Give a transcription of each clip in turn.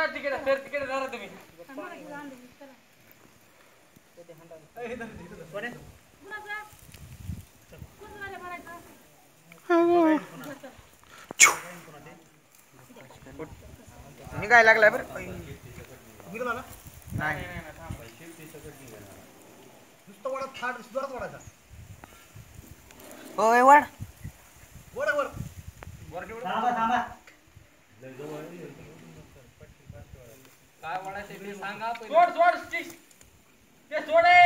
जा तिकडे सर तिकडे जा तुम्ही। निघायला लागलाय बरं. निघाला नाही. नुसतं वडा थाट जोरात वडायचा होय वड वड वर काय वाढायचं ते सांगा सोड सोड ते सोडे.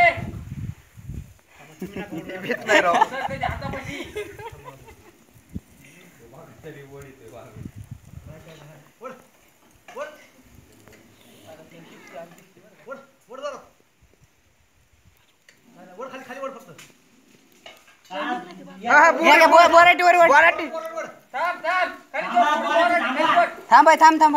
थांब थांब थांब थांब थांब.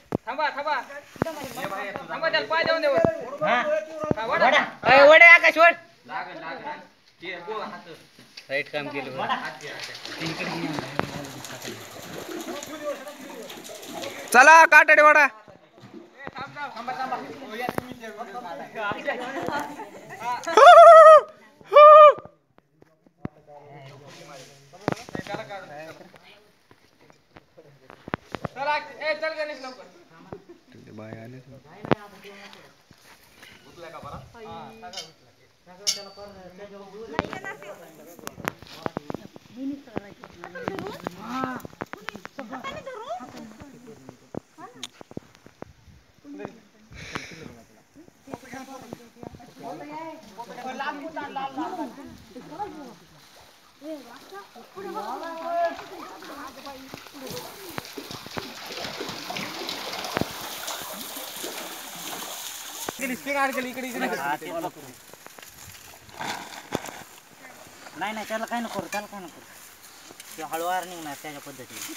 दे. दमानी वाडा. दमानी वाडा द्या आणि इकडे थांबा थांबा. थांबा त्याला पाय देऊन दे वर. हा हा, वाडा. ओय, वड आहे, आकाश वड चला काटाडे वडा चला ए चल गणेश लवकर नाही नाही त्याला काय नको करू, त्याला काय नको करू. ते हळूवार निघणार त्याच्या पद्धतीने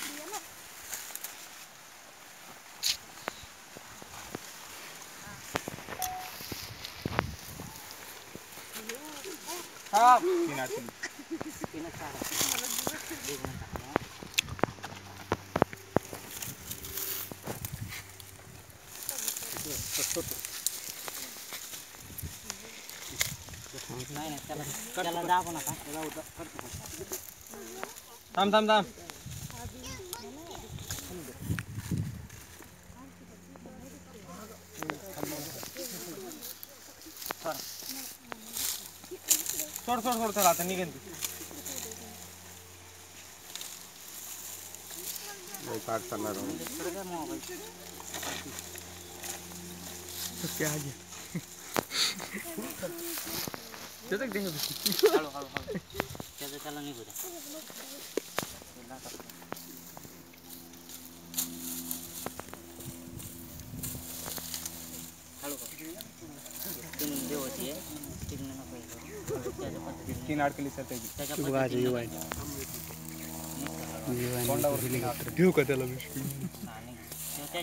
नाही नाही त्याला त्याला दाबू नका उदा- थांब थांब थांब. सोड सोड सोड चला आता निघेन ती. इकडे घ्या मोबाईल. हळू हळू हळू त्याचं त्याला निघू द्या त्याला टाक. हळू कर. तुम्ही देवाची आहे तिकडनं नको हे करू. त्याच्या पद्धतीने तीन अडकली सर त्याची त्याच्या पद्धतीने घेऊ का त्याला हा, निघ. त्या-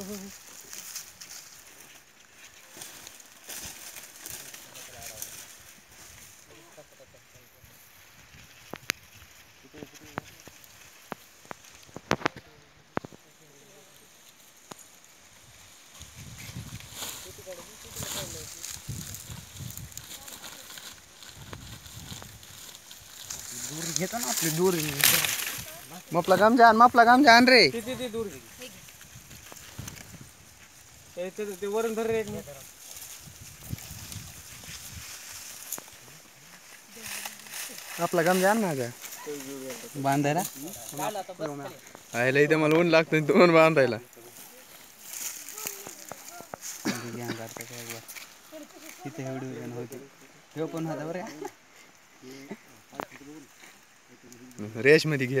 ते घेतो ना आपली दूर मपला काम जान मपला काम जान रे ती ती ती दूर घे. ते वरून धर रे एक मिनिट. आपला काम जान ना बांधायला? आयला इथे मला ऊन लागतं दोन बांधायला. तिथे एवढी होती. ठेव पण होता बरं रेशमध्ये घे